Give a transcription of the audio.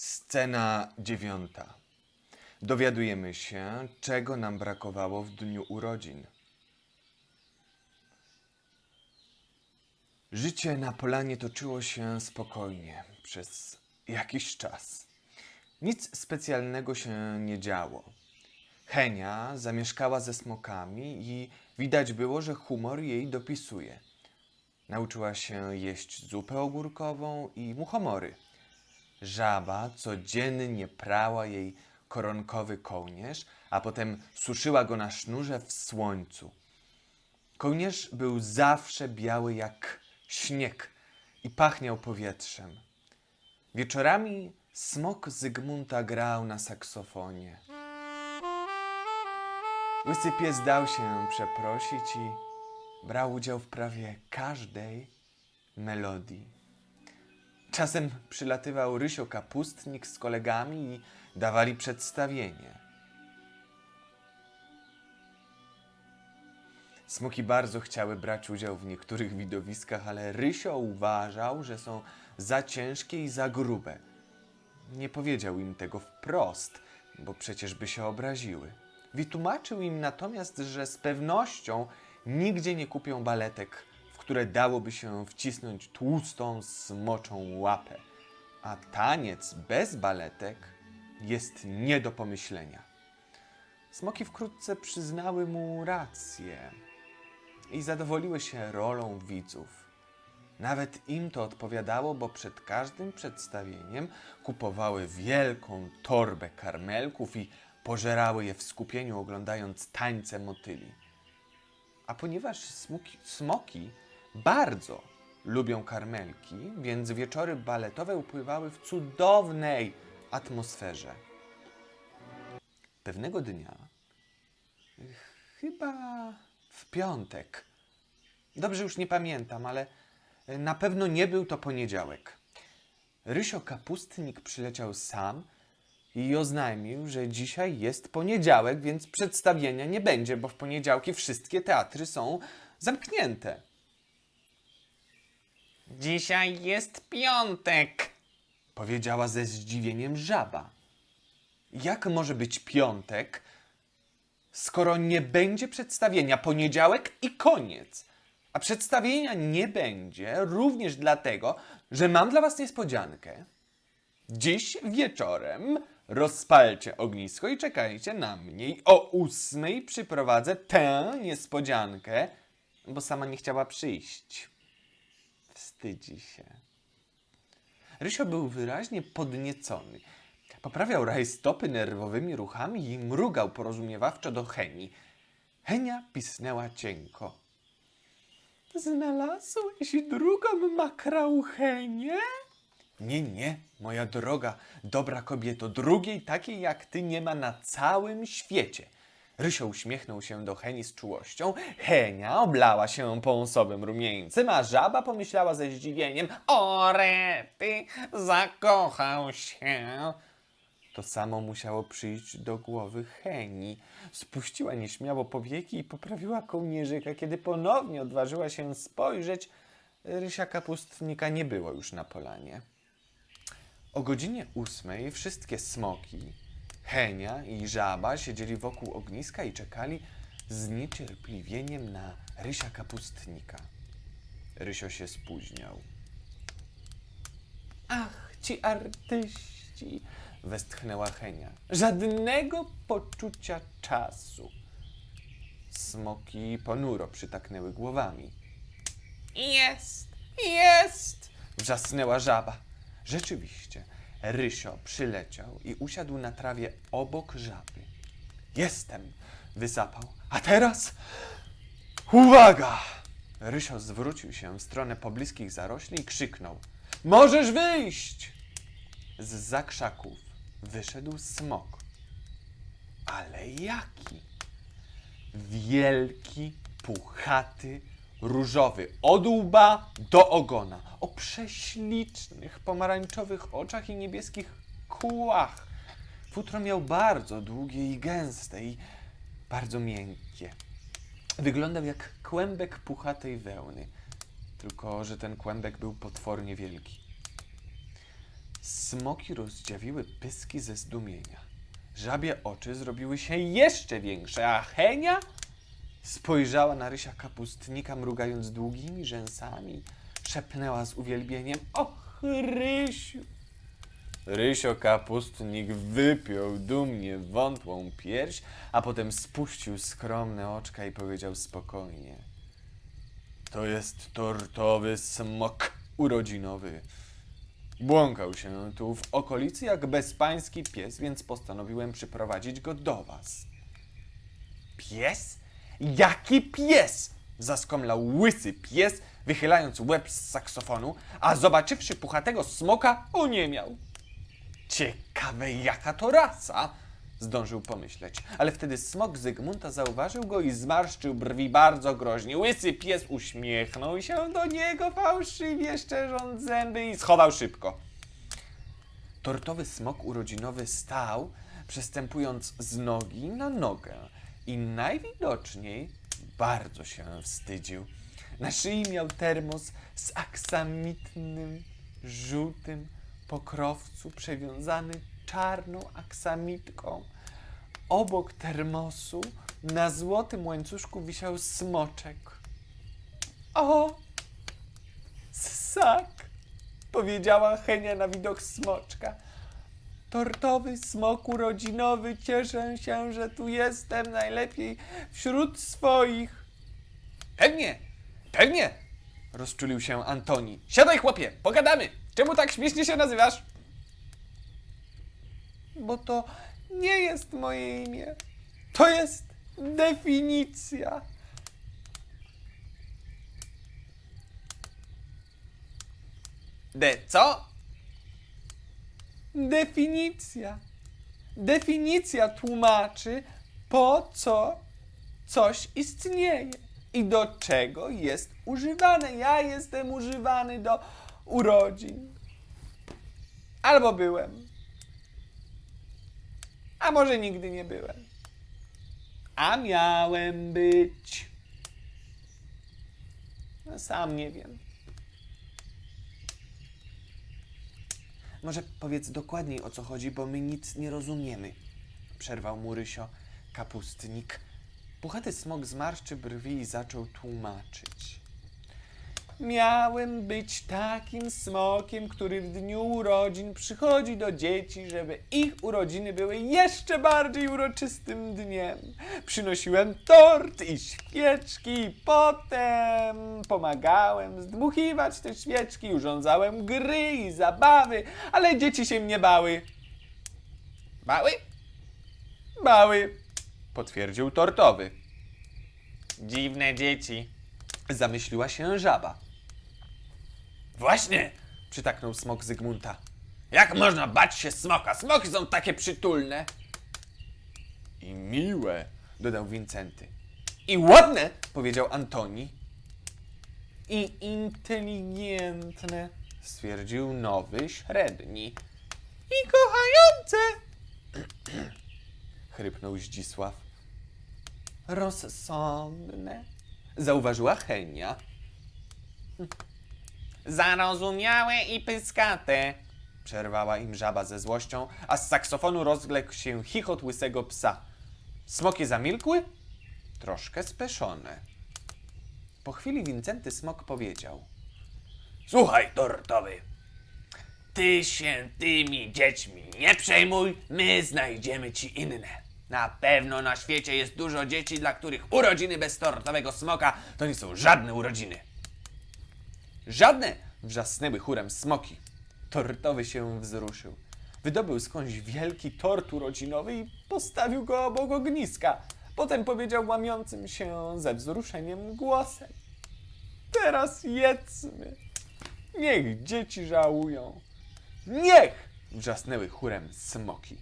Scena dziewiąta. Dowiadujemy się, czego nam brakowało w dniu urodzin. Życie na polanie toczyło się spokojnie przez jakiś czas. Nic specjalnego się nie działo. Henia zamieszkała ze smokami i widać było, że humor jej dopisuje. Nauczyła się jeść zupę ogórkową i muchomory. Żaba codziennie prała jej koronkowy kołnierz, a potem suszyła go na sznurze w słońcu. Kołnierz był zawsze biały jak śnieg i pachniał powietrzem. Wieczorami smok Zygmunta grał na saksofonie. Łysy pies dał się przeprosić i brał udział w prawie każdej melodii. Czasem przylatywał Rysio Kapustnik z kolegami i dawali przedstawienie. Smoki bardzo chciały brać udział w niektórych widowiskach, ale Rysio uważał, że są za ciężkie i za grube. Nie powiedział im tego wprost, bo przecież by się obraziły. Wytłumaczył im natomiast, że z pewnością nigdzie nie kupią baletek, które dałoby się wcisnąć tłustą, smoczą łapę. A taniec bez baletek jest nie do pomyślenia. Smoki wkrótce przyznały mu rację i zadowoliły się rolą widzów. Nawet im to odpowiadało, bo przed każdym przedstawieniem kupowały wielką torbę karmelków i pożerały je w skupieniu, oglądając tańce motyli. A ponieważ smuki, smoki bardzo lubią karmelki, więc wieczory baletowe upływały w cudownej atmosferze. Pewnego dnia, chyba w piątek, dobrze już nie pamiętam, ale na pewno nie był to poniedziałek. Rysio Kapustnik przyleciał sam i oznajmił, że dzisiaj jest poniedziałek, więc przedstawienia nie będzie, bo w poniedziałki wszystkie teatry są zamknięte. Dzisiaj jest piątek. Powiedziała ze zdziwieniem żaba. Jak może być piątek, skoro nie będzie przedstawienia poniedziałek i koniec? A przedstawienia nie będzie również dlatego, że mam dla Was niespodziankę. Dziś wieczorem rozpalcie ognisko i czekajcie na mnie. I o ósmej przyprowadzę tę niespodziankę, bo sama nie chciała przyjść. Wstydzi się. Rysio był wyraźnie podniecony. Poprawiał rajstopy nerwowymi ruchami i mrugał porozumiewawczo do Heni. Henia pisnęła cienko. Znalazłeś drugą makrauchenię? Nie, nie, moja droga, dobra kobieto, drugiej takiej jak ty nie ma na całym świecie. Rysio uśmiechnął się do Heni z czułością. Henia oblała się pąsowym rumieńcem, a żaba pomyślała ze zdziwieniem. O rety, zakochał się. To samo musiało przyjść do głowy Heni. Spuściła nieśmiało powieki i poprawiła kołnierzyka. Kiedy ponownie odważyła się spojrzeć, Rysia Kapustnika nie było już na polanie. O godzinie ósmej wszystkie smoki, Henia i Żaba siedzieli wokół ogniska i czekali z niecierpliwieniem na Rysia Kapustnika. Rysio się spóźniał. Ach, ci artyści! westchnęła Henia. Żadnego poczucia czasu. Smoki ponuro przytaknęły głowami. Jest, jest. Wrzasnęła żaba. Rzeczywiście, Rysio przyleciał i usiadł na trawie obok żaby. Jestem, wysapał. A teraz? Uwaga! Rysio zwrócił się w stronę pobliskich zarośli i krzyknął. Możesz wyjść! Z zakrzaków wyszedł smok. Ale jaki? Wielki, puchaty, różowy, od łba do ogona, o prześlicznych, pomarańczowych oczach i niebieskich kłach. Futro miał bardzo długie i gęste i bardzo miękkie. Wyglądał jak kłębek puchatej wełny, tylko że ten kłębek był potwornie wielki. Smoki rozdziawiły pyski ze zdumienia. Żabie oczy zrobiły się jeszcze większe, a Henia spojrzała na Rysia kapustnika, mrugając długimi rzęsami. Szepnęła z uwielbieniem: Och, Rysiu! Rysio kapustnik wypiął dumnie wątłą pierś, a potem spuścił skromne oczka i powiedział spokojnie: To jest tortowy smok urodzinowy. Błąkał się tu w okolicy jak bezpański pies, więc postanowiłem przyprowadzić go do was. Pies? Jaki pies? Zaskomlał łysy pies, wychylając łeb z saksofonu, a zobaczywszy puchatego smoka, oniemiał. Ciekawe, jaka to rasa? Zdążył pomyśleć, ale wtedy smok Zygmunta zauważył go i zmarszczył brwi bardzo groźnie. Łysy pies uśmiechnął się do niego fałszywie, szczerząc zęby i schował szybko. Tortowy smok urodzinowy stał, przestępując z nogi na nogę i najwidoczniej bardzo się wstydził. Na szyi miał termos z aksamitnym, żółtym pokrowcu przewiązany czarną aksamitką. Obok termosu na złotym łańcuszku wisiał smoczek. O! Ssak! powiedziała Henia na widok smoczka. Tortowy smok urodzinowy, cieszę się, że tu jestem najlepiej wśród swoich. Pewnie, pewnie, rozczulił się Antoni. Siadaj, chłopie, pogadamy. Czemu tak śmiesznie się nazywasz? Bo to nie jest moje imię. To jest definicja. De co? Definicja. Definicja tłumaczy, po co coś istnieje i do czego jest używane. Ja jestem używany do urodzin. Albo byłem. A może nigdy nie byłem. A miałem być. No, sam nie wiem. Może powiedz dokładniej o co chodzi, bo my nic nie rozumiemy. Przerwał mu Rysio, kapustnik. Puchaty smok zmarszczy brwi i zaczął tłumaczyć. Miałem być takim smokiem, który w dniu urodzin przychodzi do dzieci, żeby ich urodziny były jeszcze bardziej uroczystym dniem. Przynosiłem tort i świeczki, i potem pomagałem zdmuchiwać te świeczki, urządzałem gry i zabawy, ale dzieci się mnie bały. Bały? Bały, potwierdził tortowy. Dziwne dzieci, zamyśliła się żaba. Właśnie, przytaknął smok Zygmunta. Jak można bać się smoka? Smoki są takie przytulne. I miłe, dodał Wincenty. I ładne, powiedział Antoni. I inteligentne, stwierdził nowy średni. I kochające, chrypnął Zdzisław. Rozsądne, zauważyła Henia. Zarozumiałe i pyskate. Przerwała im żaba ze złością, a z saksofonu rozległ się chichot łysego psa. Smoki zamilkły, troszkę speszone. Po chwili Wincenty Smok powiedział. Słuchaj, tortowy. Ty się tymi dziećmi nie przejmuj, my znajdziemy ci inne. Na pewno na świecie jest dużo dzieci, dla których urodziny bez tortowego smoka to nie są żadne urodziny. Żadne! wrzasnęły chórem smoki. Tortowy się wzruszył. Wydobył skądś wielki tort urodzinowy i postawił go obok ogniska. Potem powiedział łamiącym się ze wzruszeniem głosem. Teraz jedzmy. Niech dzieci żałują. Niech! wrzasnęły chórem smoki.